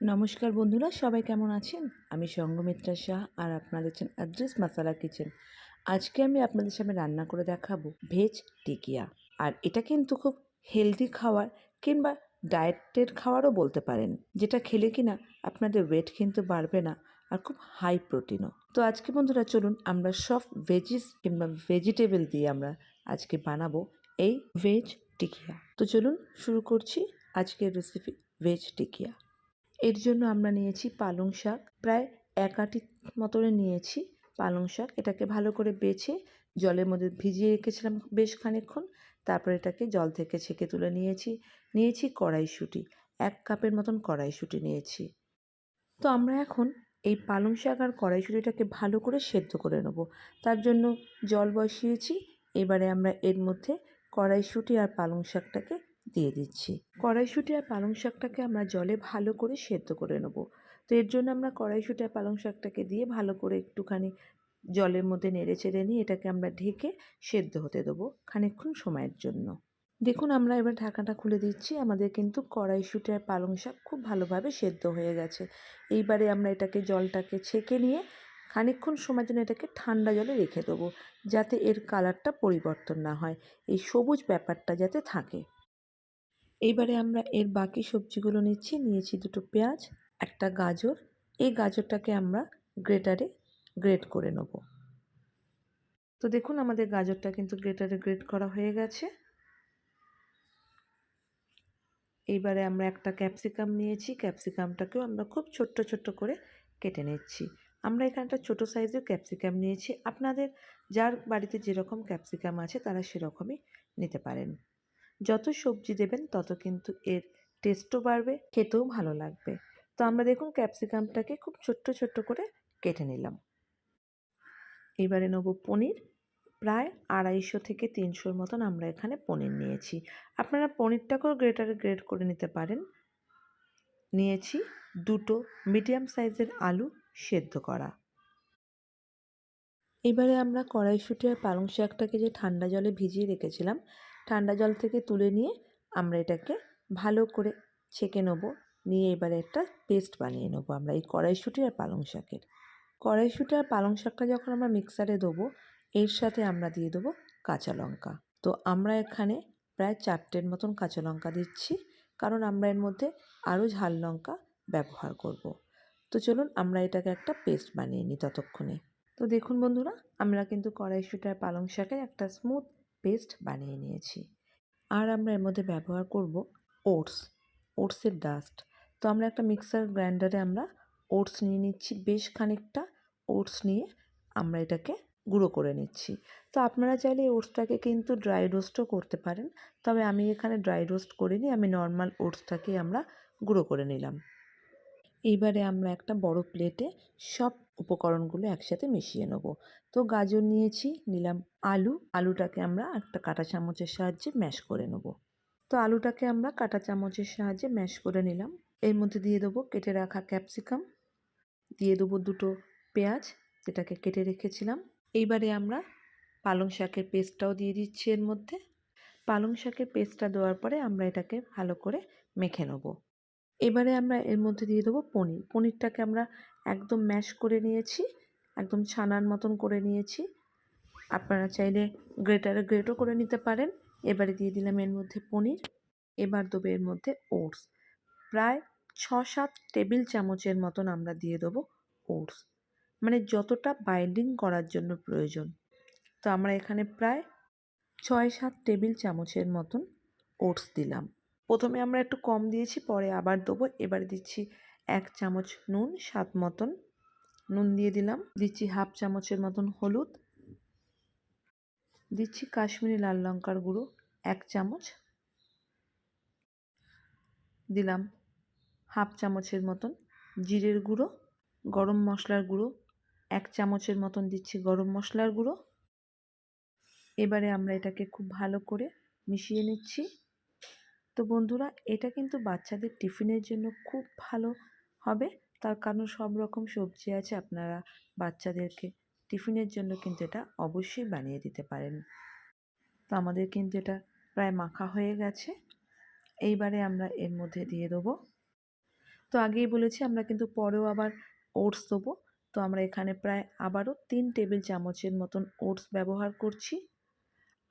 নমস্কার বন্ধুরা, সবাই কেমন আছেন? আমি সঙ্গমিত্রা শাহ আর আপনারা দেখছেন অ্যাড্রেস মাসালা কিচেন। আজকে আমি আপনাদের সামনে রান্না করে দেখাবো ভেজ টিকিয়া। আর এটা কিন্তু খুব হেলদি খাবার কিংবা ডায়েটের খাবারও বলতে পারেন, যেটা খেলে কিনা আপনাদের ওয়েট কিন্তু বাড়বে না আর খুব হাই প্রোটিনও তো আজকে বন্ধুরা চলুন আমরা সব ভেজিস কিংবা ভেজিটেবল দিয়ে আমরা আজকে বানাবো এই ভেজ টিকিয়া। তো চলুন শুরু করছি আজকের রেসিপি ভেজ টিকিয়া। এর জন্য আমরা নিয়েছি পালং শাক। প্রায় এক আটি মতনে নিয়েছি পালং শাক। এটাকে ভালো করে বেছে জলের মধ্যে ভিজিয়ে রেখেছিলাম বেশ খানিকক্ষণ। তারপর এটাকে জল থেকে ছেঁকে তুলে নিয়েছি। নিয়েছি কড়াইশুঁটি। এক কাপের মতন কড়াইশুঁটি নিয়েছি। তো আমরা এখন এই পালং শাক আর কড়াইশুঁটিটাকে ভালো করে সেদ্ধ করে নেব। তার জন্য জল বসিয়েছি। এবারে আমরা এর মধ্যে কড়াইশুঁটি আর পালং শাকটাকে দিয়ে দিচ্ছি। কড়াইশুঁটি আর পালং শাকটাকে আমরা জলে ভালো করে সেদ্ধ করে নেব। তো এর জন্য আমরা কড়াইশুঁটি আর পালং শাকটাকে দিয়ে ভালো করে একটুখানি জলের মধ্যে নেড়ে চেড়ে নিয়ে এটাকে আমরা ঢেকে সেদ্ধ হতে দেবো খানিকক্ষণ সময়ের জন্য। দেখুন আমরা এবার ঢাকাটা খুলে দিচ্ছি। আমাদের কিন্তু কড়াইশুঁটি আর পালং শাক খুব ভালোভাবে সেদ্ধ হয়ে গেছে। এইবারে আমরা এটাকে জলটাকে ছেঁকে নিয়ে খানিকক্ষণ সময় জন্য এটাকে ঠান্ডা জলে রেখে দেবো যাতে এর কালারটা পরিবর্তন না হয়। এই সবুজ ব্যাপারটা যাতে থাকে। এইবারে আমরা এর বাকি সবজিগুলো নিচ্ছি। নিয়েছি দুটো পেঁয়াজ, একটা গাজর। এই গাজরটাকে আমরা গ্রেটারে গ্রেট করে নেব। তো দেখুন, আমাদের গাজরটা কিন্তু গ্রেটারে গ্রেট করা হয়ে গেছে। এইবারে আমরা একটা ক্যাপসিকাম নিয়েছি। ক্যাপসিকামটাকেও আমরা খুব ছোট্ট ছোট্ট করে কেটে নিচ্ছি। আমরা এখানটা ছোটো সাইজের ক্যাপসিকাম নিয়েছি। আপনাদের, যার বাড়িতে যেরকম ক্যাপসিকাম আছে, তারা সেরকমই নিতে পারেন। যত সবজি দেবেন, তত কিন্তু এর টেস্টও বাড়বে, খেতেও ভালো লাগবে। তো আমরা দেখুন ক্যাপসিকামটাকে খুব ছোট্ট ছোট্ট করে কেটে নিলাম। এবারে নেব পনির। প্রায় আড়াইশো থেকে তিনশোর মতন আমরা এখানে পনির নিয়েছি। আপনারা পনিরটাকেও গ্রেটারে গ্রেট করে নিতে পারেন। নিয়েছি দুটো মিডিয়াম সাইজের আলু সেদ্ধ করা। এবারে আমরা কড়াইশুঁটি আর পালং শাকটাকে যে ঠান্ডা জলে ভিজিয়ে রেখেছিলাম ঠান্ডা জল থেকে তুলে নিয়ে আমরা এটাকে ভালো করে ছেঁকে নেব। নিয়ে এবারে একটা পেস্ট বানিয়ে নেব আমরা এই কড়াইশুঁটি আর পালং শাকের। কড়াইশুঁটি আর পালং শাকটা যখন আমরা মিক্সারে দেবো, এর সাথে আমরা দিয়ে দেবো কাঁচা লঙ্কা। তো আমরা এখানে প্রায় চারটের মতন কাঁচা লঙ্কা দিচ্ছি, কারণ আমরা এর মধ্যে আরও ঝাল লঙ্কা ব্যবহার করব। তো চলুন আমরা এটাকে একটা পেস্ট বানিয়ে নিই ততক্ষণে। তো দেখুন বন্ধুরা, আমরা কিন্তু কড়াইশুঁটি আর পালং শাকের একটা স্মুথ পেস্ট বানিয়ে নিয়েছি। আর আমরা এর মধ্যে ব্যবহার করব ওটস, ওটসের ডাস্ট। তো আমরা একটা মিক্সার গ্রাইন্ডারে আমরা ওটস নিয়ে নিচ্ছি, বেশ খানিকটা ওটস নিয়ে আমরা এটাকে গুঁড়ো করে নিচ্ছি। তো আপনারা চাইলে এই ওটসটাকে কিন্তু ড্রাই রোস্টও করতে পারেন, তবে আমি এখানে ড্রাই রোস্ট করিনি, আমি নর্মাল ওটসটাকে আমরা গুঁড়ো করে নিলাম। এইবারে আমরা একটা বড় প্লেটে সব উপকরণগুলো একসাথে মিশিয়ে নেব। তো গাজর নিয়েছি, নিলাম আলু। আলুটাকে আমরা একটা কাঁটা চামচের সাহায্যে ম্যাশ করে নেব। তো আলুটাকে আমরা কাঁটা চামচের সাহায্যে ম্যাশ করে নিলাম। এর মধ্যে দিয়ে দেবো কেটে রাখা ক্যাপসিকাম। দিয়ে দেবো দুটো পেঁয়াজ, যেটাকে কেটে রেখেছিলাম। এইবারে আমরা পালং শাকের পেস্টটাও দিয়ে দিচ্ছি এর মধ্যে। পালং শাকের পেস্টটা দেওয়ার পরে আমরা এটাকে ভালো করে মেখে নেব। এবারে আমরা এর মধ্যে দিয়ে দেবো পনির। পনিরটাকে আমরা একদম ম্যাশ করে নিয়েছি, একদম ছানার মতন করে নিয়েছি। আপনারা চাইলে গ্রেটারে, গ্রেটও করে নিতে পারেন। এবারে দিয়ে দিলাম এর মধ্যে পনির, এবার দেবো এর মধ্যে ওটস। প্রায় ছ সাত টেবিল চামচের মতন আমরা দিয়ে দেবো ওটস। মানে যতটা বাইন্ডিং করার জন্য প্রয়োজন। তো আমরা এখানে প্রায় ছয় সাত টেবিল চামচের মতন ওটস দিলাম। প্রথমে আমরা একটু কম দিয়েছি, পরে আবার দেবো। এবারে দিচ্ছি এক চামচ নুন, স্বাদ মতন। নুন দিয়ে দিলাম। দিচ্ছি হাফ চামচের মতন হলুদ। দিচ্ছি কাশ্মীরি লাল লঙ্কার গুঁড়ো, এক চামচ। দিলাম হাফ চামচের মতন জিরের গুঁড়ো, গরম মশলার গুঁড়ো। এক চামচের মতন দিচ্ছি গরম মশলার গুঁড়ো। এবারে আমরা এটাকে খুব ভালো করে মিশিয়ে নিচ্ছি। তো বন্ধুরা, এটা কিন্তু বাচ্চাদের টিফিনের জন্য খুব ভালো হবে। তার কারণ সব রকম সবজি আছে আপনারা বাচ্চাদেরকে টিফিনের জন্য কিন্তু এটা অবশ্যই বানিয়ে দিতে পারেন। তো আমাদের কিন্তু এটা প্রায় মাখা হয়ে গেছে। এইবারে আমরা এর মধ্যে দিয়ে দেবো। তো আগেই বলেছি আমরা কিন্তু পরেও আবার ওটস দেবো। তো আমরা এখানে প্রায় আবারও তিন টেবিল চামচের মতন ওটস ব্যবহার করছি।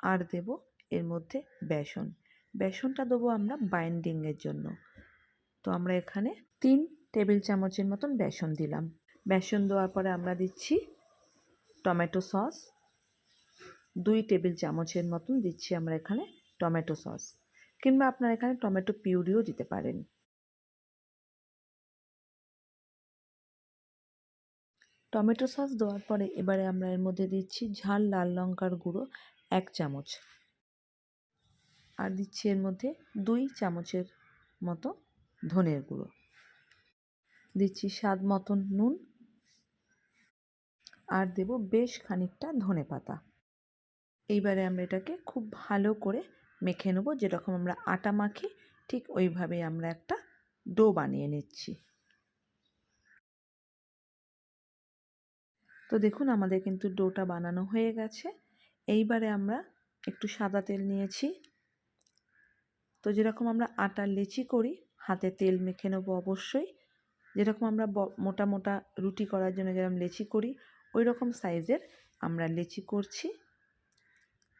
আর দেব এর মধ্যে বেসন। বেসনটা দেবো আমরা বাইন্ডিংয়ের জন্য। তো আমরা এখানে তিন টেবিল চামচের মতন বেসন দিলাম। বেসন দেওয়ার পরে আমরা দিচ্ছি টমেটো সস দুই টেবিল চামচের মতন দিচ্ছি আমরা এখানে টমেটো সস কিংবা আপনারা এখানে টমেটো পিউরিও দিতে পারেন। টমেটো সস দেওয়ার পরে এবারে আমরা এর মধ্যে দিচ্ছি ঝাল লাল লঙ্কার গুঁড়ো এক চামচ। আর দিচ্ছি এর মধ্যে দুই চামচের মতো ধনের গুঁড়ো। দিচ্ছি স্বাদ মতন নুন। আর দেব বেশ খানিকটা ধনে পাতা। এইবারে আমরা এটাকে খুব ভালো করে মেখে নেব। যেরকম আমরা আটা মাখি, ঠিক ওইভাবে আমরা একটা ডো বানিয়ে নিচ্ছি। তো দেখুন, আমাদের কিন্তু ডোটা বানানো হয়ে গেছে। এইবারে আমরা একটু সাদা তেল নিয়েছি। তো যেরকম আমরা আটার লেচি করি, হাতে তেল মেখে নেব অবশ্যই। যেরকম আমরা মোটা মোটা রুটি করার জন্য যেরকম লেচি করি ওই রকম সাইজের আমরা লেচি করছি।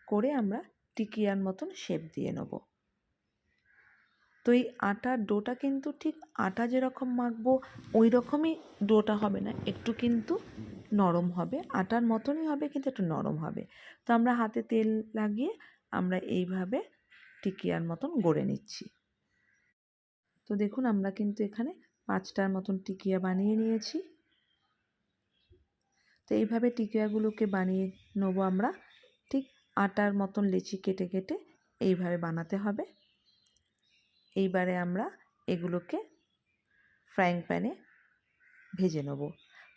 করে আমরা টিকিয়ার মতন শেপ দিয়ে নেব। তো এই আটার ডোটা কিন্তু ঠিক আটা যেরকম মাখবো ওই রকমই ডোটা হবে না, একটু কিন্তু নরম হবে। আটার মতনই হবে, কিন্তু একটু নরম হবে। তো আমরা হাতে তেল লাগিয়ে আমরা এইভাবে টিকিয়ার মতন গড়ে নিচ্ছি। তো দেখুন, আমরা কিন্তু এখানে পাঁচটার মতন টিকিয়া বানিয়ে নিয়েছি। তো এইভাবে টিকিয়াগুলোকে বানিয়ে নেব আমরা। ঠিক আটার মতন লেচি কেটে কেটে এইভাবে বানাতে হবে। এইবারে আমরা এগুলোকে ফ্রাইং প্যানে ভেজে নেব।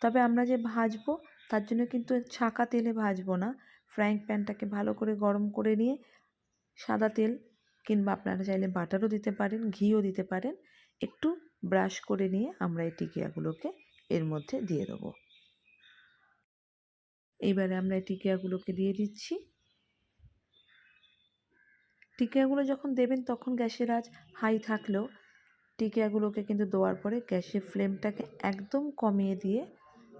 তবে আমরা যে ভাজবো, তার জন্য কিন্তু ছাঁকা তেলে ভাজবো না। ফ্রাইং প্যানটাকে ভালো করে গরম করে নিয়ে সাদা তেল কিংবা আপনারা চাইলে বাটারও দিতে পারেন, ঘিও দিতে পারেন। একটু ব্রাশ করে নিয়ে আমরা এই টিকিয়াগুলোকে এর মধ্যে দিয়ে দেবো। এইবারে আমরা এই টিকিয়াগুলোকে দিয়ে দিচ্ছি। টিকিয়াগুলো যখন দেবেন তখন গ্যাসের আজ হাই থাকলেও টিকিয়াগুলোকে কিন্তু দেওয়ার পরে গ্যাসের ফ্লেমটাকে একদম কমিয়ে দিয়ে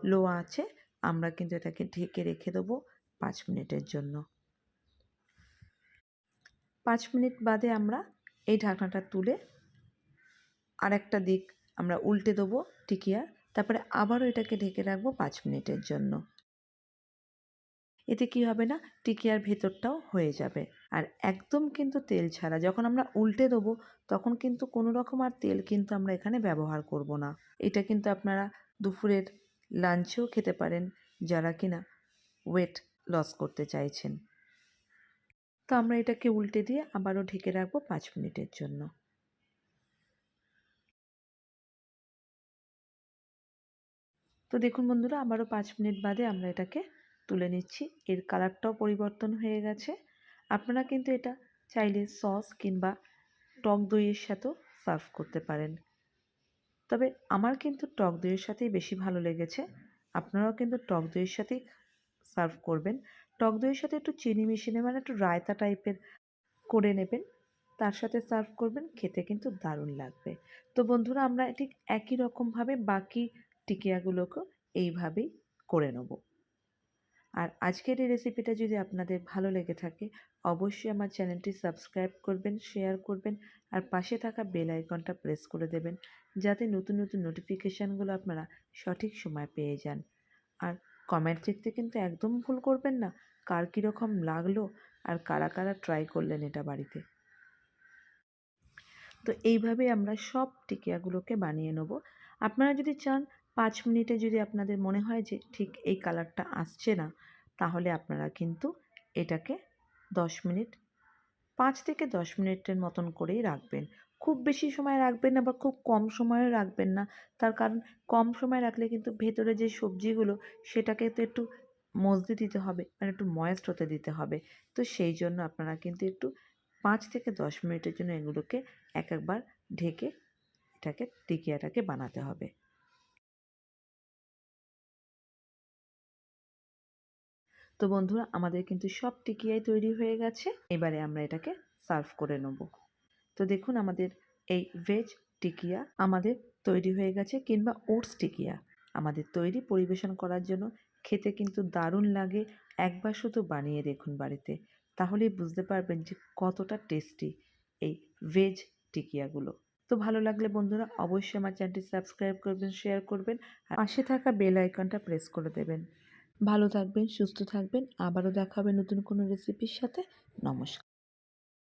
লো আছে আমরা কিন্তু এটাকে ঢেকে রেখে দেবো পাঁচ মিনিটের জন্য। পাঁচ মিনিট বাদে আমরা এই ঢাকনাটা তুলে আরেকটা দিক আমরা উল্টে দেবো টিকিয়া তারপরে আবারও এটাকে ঢেকে রাখব পাঁচ মিনিটের জন্য। এতে কি হবে না? টিকিয়ার ভেতরটাও হয়ে যাবে। আর একদম কিন্তু তেল ছাড়া যখন আমরা উল্টে দেবো, তখন কিন্তু কোনো রকম আর তেল কিন্তু আমরা এখানে ব্যবহার করব না। এটা কিন্তু আপনারা দুপুরের লাঞ্চেও খেতে পারেন যারা কিনা ওয়েট লস করতে চাইছেন। তো আমরা এটাকে উল্টে দিয়ে আবারও ঢেকে রাখব পাঁচ মিনিটের জন্য। তো দেখুন বন্ধুরা, আবারও পাঁচ মিনিট বাদে আমরা এটাকে তুলে নিচ্ছি। এর কালারটাও পরিবর্তন হয়ে গেছে। আপনারা কিন্তু এটা চাইলে সস কিংবা টক দইয়ের সাথেও সার্ভ করতে পারেন। তবে আমার কিন্তু টক দইয়ের সাথেই বেশি ভালো লেগেছে। আপনারাও কিন্তু টক দইয়ের সাথেই সার্ভ করবেন। টক দইয়ের সাথে একটু চিনি মিশিয়ে নেবেন, একটু রায়তা টাইপের করে নেবেন। তার সাথে সার্ভ করবেন, খেতে কিন্তু দারুণ লাগবে। তো বন্ধুরা, আমরা ঠিক একই রকমভাবে বাকি টিকিয়াগুলোকেও এইভাবেই করে নেব। আর আজকের এই রেসিপিটা যদি আপনাদের ভালো লেগে থাকে, অবশ্যই আমার চ্যানেলটি সাবস্ক্রাইব করবেন, শেয়ার করবেন, আর পাশে থাকা বেল আইকনটা প্রেস করে দেবেন, যাতে নতুন নতুন নোটিফিকেশানগুলো আপনারা সঠিক সময় পেয়ে যান। আর কমেন্ট লিখতে কিন্তু একদম ভুল করবেন না। কার কীরকম লাগল আর কারা কারা ট্রাই করলেন এটা বাড়িতে? তো এইভাবে আমরা সব টিকিয়াগুলোকে বানিয়ে নেব। আপনারা যদি চান, পাঁচ মিনিটে যদি আপনাদের মনে হয় যে ঠিক এই কালারটা আসছে না, তাহলে আপনারা কিন্তু এটাকে দশ মিনিট, পাঁচ থেকে দশ মিনিটের মতন করেই রাখবেন। খুব বেশি সময় রাখবেন না বা খুব কম সময়ও রাখবেন না। তার কারণ, কম সময় রাখলে কিন্তু ভেতরে যে সবজিগুলো, সেটাকে তো একটু মজতে দিতে হবে মানে একটু ময়েস্ট হতে দিতে হবে। তো সেই জন্য আপনারা কিন্তু একটু পাঁচ থেকে দশ মিনিটের জন্য এগুলোকে এক একবার ঢেকে এটাকে টিকিয়াটাকে বানাতে হবে। তো বন্ধুরা, আমাদের কিন্তু সব টিকিয়াই তৈরি হয়ে গেছে। এবারে আমরা এটাকে সার্ভ করে নেব। তো দেখুন, আমাদের এই ভেজ টিকিয়া আমাদের তৈরি হয়ে গেছে কিংবা ওটস টিকিয়া। আমাদের তৈরি পরিবেশন করার জন্য খেতে কিন্তু দারুণ লাগে। একবার শুধু বানিয়ে দেখুন বাড়িতে, তাহলেই বুঝতে পারবেন যে কতটা টেস্টি এই ভেজ টিকিয়াগুলো। তো ভালো লাগলে বন্ধুরা অবশ্যই আমার চ্যানেলটি সাবস্ক্রাইব করবেন শেয়ার করবেন আর পাশে থাকা বেল আইকনটা প্রেস করে দেবেন। ভালো থাকবেন, সুস্থ থাকবেন, আবারও দেখা হবে নতুন কোনো রেসিপির সাথে। নমস্কার।